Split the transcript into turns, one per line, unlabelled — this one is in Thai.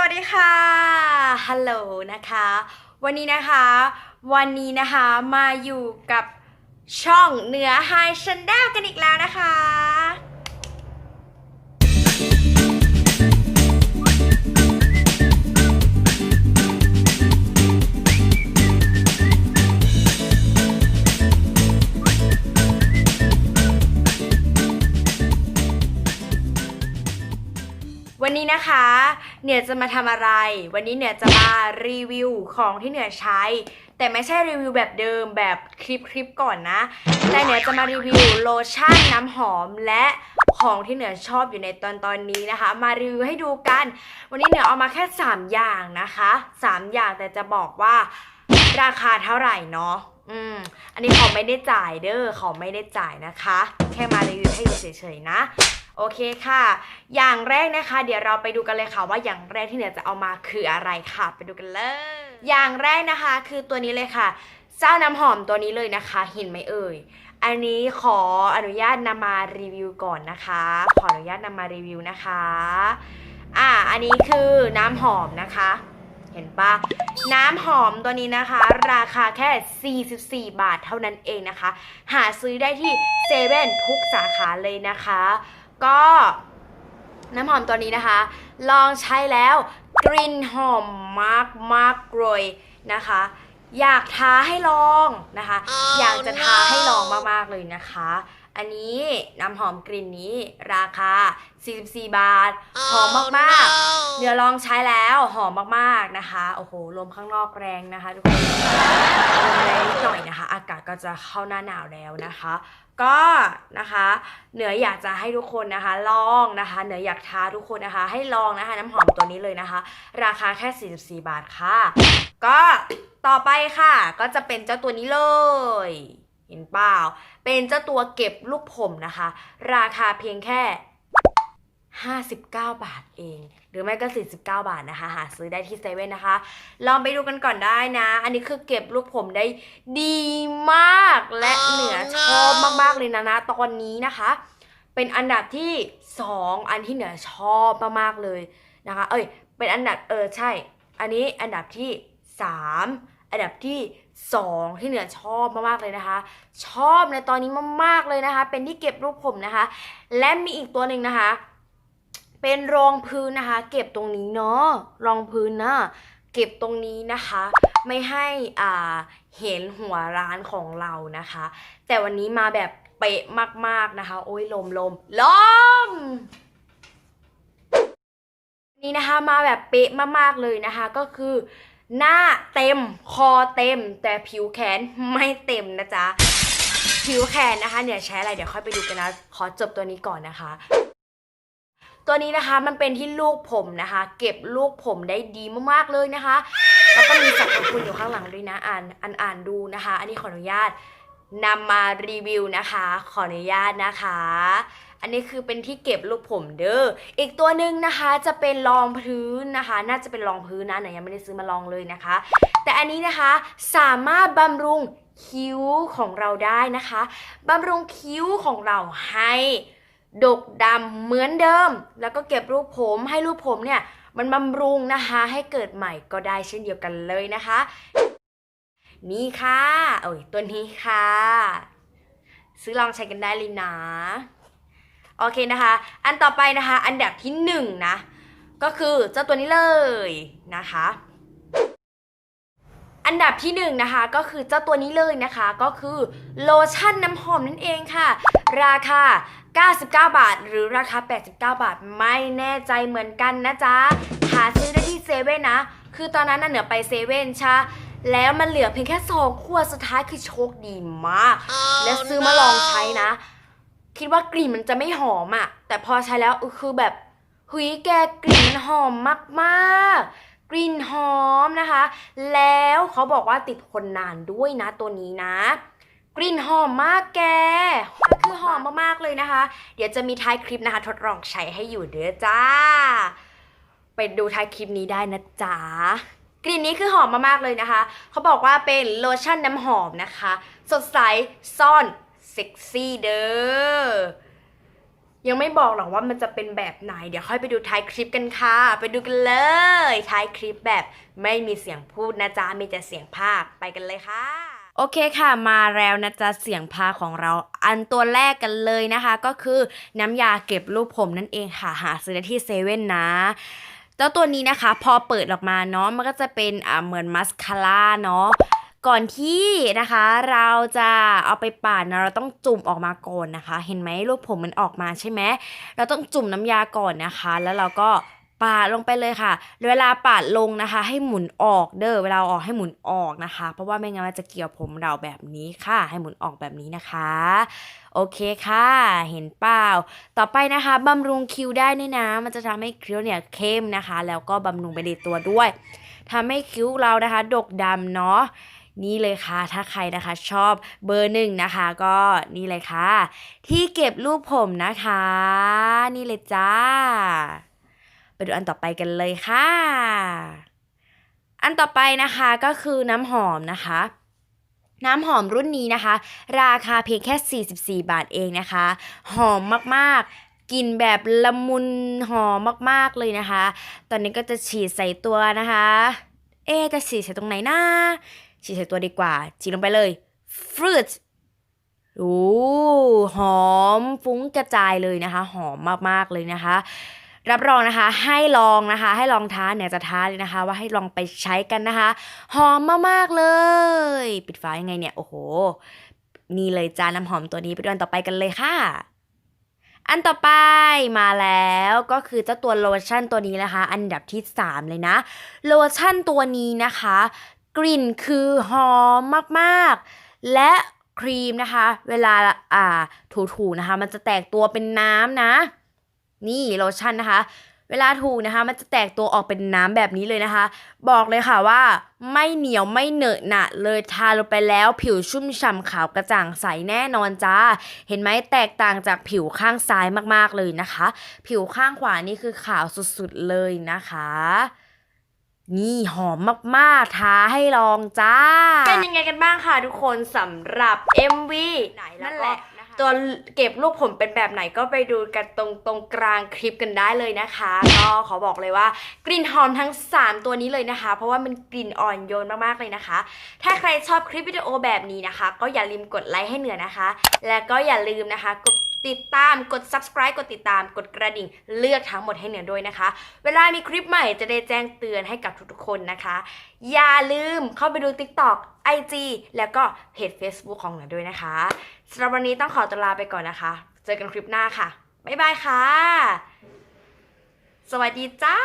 วัสดีค่ะ ฮัลโหลนะคะ วันนี้นะคะ วันนี้นะคะมาอยู่กับช่องเหนือไฮชันแนลกันอีกแล้วนะคะ นนี้นะคะเหนือจะมาทำอะไร วันนี้เหนือจะมารีวิวของที่เหนือใช้ แต่ไม่ใช่รีวิวแบบเดิมแบบคลิปคลิปก่อนนะแต่เหนือจะมารีวิวโลชั่นน้ำหอมและของที่เหนือชอบอยู่ในตอนตอนนี้นะคะ มารีวิวให้ดูกัน วันนี้เหนือเอามาแค่ 3 อย่างนะคะ 3 อย่างแต่จะบอกว่าราคาเท่าไหร่เนาะอืมอันนี้เขาไม่ได้จ่ายเด้อเขาไม่ได้จ่ายนะคะ แค่มารีวิวให้ดูเฉยๆนะ โอเคค่ะ อย่างแรกนะคะ เดี๋ยวเราไปดูกันเลยค่ะว่าอย่างแรกที่เหนือจะเอามาคืออะไรค่ะ ไปดูกันเลย อย่างแรกนะคะคือตัวนี้เลยค่ะ เจ้าน้ำหอมตัวนี้เลยนะคะ เห็นไหมเอ่ย อันนี้ขออนุญาตนำมารีวิวก่อนนะคะ ขออนุญาตนำมารีวิวนะคะ อ่า อันนี้คือน้ำหอมนะคะ เห็นปะน้ำหอมตัวนี้นะคะ ราคาแค่ 44 บาทเท่านั้นเองนะคะ หาซื้อได้ที่เซเว่นทุกสาขาเลยนะคะ ก็น้ำหอมตัวนี้นะคะ ลองใช้แล้วกลิ่นหอมมากมากเลยนะคะ อยากท้าให้ลองนะคะอยากจะท้าให้ลองมาก ๆ เลยนะคะ อันนี้น้ำหอมกลิ่นนี้ราคา 44 บาท หอมมากๆ เดี๋ยวลองใช้แล้วหอมมากๆนะคะ โอ้โห ลมข้างนอกแรงนะคะทุกคนลมแรงนิดหน่อยนะคะ อากาศก็จะเข้าหน้าหนาวแล้วนะคะ ก็นะคะ เหนืออยากจะให้ทุกคนนะคะ ลองนะคะ เหนืออยากท้าทุกคนนะคะ ให้ลองนะคะ น้ำหอมตัวนี้เลยนะคะ ราคาแค่ 44 บาทค่ะ ก็ต่อไปค่ะ ก็จะเป็นเจ้าตัวนี้เลยเห็นเปล่า เป็นเจ้าตัวเก็บลูกผมนะคะ ราคาเพียงแค่ 59 บาทเอง หรือไม่ก็ 49 บาทนะคะ หาซื้อได้ที่เซเว่นนะคะ ลองไปดูกันก่อนได้นะ อันนี้คือเก็บลูกผมได้ดีมากและเหนือชอบมากๆเลยนะนะตอนนี้นะคะ เป็นอันดับที่ 2 อันที่เหนือชอบมากๆเลยนะคะ เอ้ย เป็นอันดับเออใช่ อันนี้อันดับที่ 3 อันดับที่ 2 ที่เหนือชอบมากๆเลยนะคะ ชอบในตอนนี้มากๆเลยนะคะ เป็นที่เก็บรูปผมนะคะ และมีอีกตัวหนึ่งนะคะ เป็นรองพื้นนะคะ เก็บตรงนี้เนาะรองพื้นนะเก็บตรงนี้นะคะ ไม่ให้อ่าเห็นหัวร้านของเรานะคะ แต่วันนี้มาแบบเป๊ะมากๆนะคะ โอ้ยลมลมลมนี่นะคะมาแบบเป๊ะมากๆเลยนะคะก็คือ หน้าเต็มคอเต็ม แต่ผิวแขนไม่เต็มนะจ๊ะ ผิวแขนนะคะเนี่ยใช้อะไรเดี๋ยวค่อยไปดูกันนะ ขอจบตัวนี้ก่อนนะคะตัวนี้นะคะมันเป็นที่ลูกผมนะคะ เก็บลูกผมได้ดีมากๆเลยนะคะ แล้วก็มีสัตว์ของคุณอยู่ข้างหลังด้วยนะอ่านอ่านอ่านดูนะคะ อันนี้ขออนุญาต นำมารีวิวนะคะ ขออนุญาตนะคะ อันนี้คือเป็นที่เก็บลูกผมเด้อ อีกตัวหนึ่งนะคะจะเป็นรองพื้นนะคะ น่าจะเป็นรองพื้นนะไหนยังไม่ได้ซื้อมาลองเลยนะคะ แต่อันนี้นะคะสามารถบำรุงคิ้วของเราได้นะคะบำรุงคิ้วของเราให้ดกดำเหมือนเดิม แล้วก็เก็บรูปผมให้รูปผมเนี่ยมันบำรุงนะคะ ให้เกิดใหม่ก็ได้เช่นเดียวกันเลยนะคะ นี่ค่ะโอ้ยตัวนี้ค่ะ ซื้อลองใช้กันได้เลยนะ โอเคนะคะ อันต่อไปนะคะ อันดับที่หนึ่งนะ ก็คือเจ้าตัวนี้เลยนะคะอันดับที่หนึ่งนะคะก็คือเจ้าตัวนี้เลยนะคะ ก็คือโลชั่นน้ำหอมนั่นเองค่ะ ราคา 99 บาท หรือราคา 89 บาท ไม่แน่ใจเหมือนกันนะจ๊ะหาซื้อได้ที่เซเว่นนะ คือตอนนั้นน่ะเหนือไปเซเว่นใช่ แล้วมันเหลือเพียงแค่สองขวดสุดท้ายคือโชคดีมาก และซื้อมาลองใช้นะ คิดว่ากลิ่นมันจะไม่หอมอะ่ะแต่พอใช้แล้วเออคือแบบหุยแกกลิ่นมันหอมมากๆ กลิ่นหอมนะคะ แล้วเขาบอกว่าติดทนนานด้วยนะตัวนี้นะ กลิ่นหอมมากแกคือหอมมากๆเลยนะคะ เดี๋ยวจะมีท้ายคลิปนะคะ ทดลองใช้ให้อยู่เด้อจ้า ไปดูท้ายคลิปนี้ได้นะจ๊ะ กลิ่นนี้คือหอมมากๆเลยนะคะ เขาบอกว่าเป็นโลชั่นน้ำหอมนะคะ สดใสซ่อนเซ็กซี่เด้อ ยังไม่บอกหรอกว่ามันจะเป็นแบบไหน เดี๋ยวค่อยไปดูท้ายคลิปกันค่ะ ไปดูกันเลยท้ายคลิปแบบไม่มีเสียงพูดนะจ๊ะ มีแต่เสียงภาค ไปกันเลยค่ะ โอเคค่ะ มาแล้วนะจ๊ะ เสียงพาของเรา อันตัวแรกกันเลยนะคะ ก็คือน้ำยาเก็บรูปผมนั่นเองค่ะ หาซื้อได้ที่เซเว่นนะ เจ้าตัวนี้นะคะ พอเปิดออกมาเนาะมันก็จะเป็นอ่าเหมือนมัสคาร่าเนาะก่อนที่นะคะเราจะเอาไปปาดนะเราต้องจุ่มออกมาก่อนนะคะ เห็นไหมรูปผมมันออกมาใช่ไหมเราต้องจุ่มน้ำยาก่อนนะคะ แล้วเราก็ ปาดลงไปเลยค่ะ เวลาปาดลงนะคะ ให้หมุนออกเด้อ เวลาอออกให้หมุนออกนะคะ เพราะว่าไม่งั้นมันจะเกี่ยวผมเราแบบนี้ค่ะ ให้หมุนออกแบบนี้นะคะ โอเคค่ะ เห็นเปล่า ต่อไปนะคะบำรุงคิ้วได้นี่นะ มันจะทำให้คิ้วเนี่ยเข้มนะคะ แล้วก็บำรุงไปในตัวด้วยทำให้คิ้วเรานะคะ ดกดำเนาะนี่เลยค่ะ ถ้าใครนะคะชอบเบอร์หนึ่งนะคะ ก็นี่เลยค่ะ ที่เก็บรูปผมนะคะ นี่เลยจ้า ไปดูอันต่อไปกันเลยค่ะ อันต่อไปนะคะก็คือน้ำหอมนะคะน้ำหอมรุ่นนี้นะคะ ราคาเพียงแค่ 44 บาทเองนะคะ หอมมากๆกลิ่นแบบละมุนหอมมากๆเลยนะคะ ตอนนี้ก็จะฉีดใส่ตัวนะคะ เอ๊จะฉีดใส่ตรงไหนนะฉีดใส่ตัวดีกว่า ฉีดลงไปเลยฟรุตโอ้หอมฟุ้งกระจายเลยนะคะ หอมมากๆเลยนะคะ รับรองนะคะ ให้ลองนะคะ ให้ลองท้าเนี่ยจะท้าเลยนะคะ ว่าให้ลองไปใช้กันนะคะ หอมมากๆเลย ปิดฝายังไงเนี่ย โอ้โห นี่เลยจานน้ำหอมตัวนี้ไปดูอันต่อไปกันเลยค่ะอันต่อไปมาแล้วก็คือเจ้าตัวโลชั่นตัวนี้นะคะ อันดับที่ 3 เลยนะ โลชั่นตัวนี้นะคะ กลิ่นคือหอมมากๆ และครีมนะคะ เวลาอ่าถูๆนะคะ มันจะแตกตัวเป็นน้ำนะ นี่โลชั่นนะคะเวลาถูนะคะ มันจะแตกตัวออกเป็นน้ำแบบนี้เลยนะคะ บอกเลยค่ะว่า ไม่เหนียวไม่เหนอะหนะเลยทาลงไปแล้วผิวชุ่มฉ่ำขาวกระจ่างใสแน่นอนจ้า เห็นไหมแตกต่างจากผิวข้างซ้ายมากๆเลยนะคะ ผิวข้างขวานี่คือขาวสุดๆเลยนะคะนี่หอมมากๆ ท้าให้ลองจ้า เป็นยังไงกันบ้างคะทุกคนสำหรับ MV ไหนนั่นแหละ ตัวเก็บรูปผมเป็นแบบไหนก็ไปดูกันตรงตรงกลางคลิปกันได้เลยนะคะ ก็ขอบอกเลยว่ากลิ่นหอมทั้ง 3 ตัวนี้เลยนะคะ เพราะว่ามันกลิ่นอ่อนโยนมากๆเลยนะคะ ถ้าใครชอบคลิปวิดีโอแบบนี้นะคะ ก็อย่าลืมกดไลค์ให้เหนือนะคะ และก็อย่าลืมนะคะกด ติดตามกด subscribe กดติดตามกดกระดิ่งเลือกทั้งหมดให้เหนือด้วยนะคะ เวลามีคลิปใหม่จะได้แจ้งเตือนให้กับทุกๆคนนะคะ อย่าลืมเข้าไปดู TikTok IG แล้วก็เพจ Facebook ของเหนือด้วยนะคะสำหรับวันนี้ต้องขอตัวลาไปก่อนนะคะ เจอกันคลิปหน้าค่ะ บ๊ายบายค่ะ สวัสดีจ้า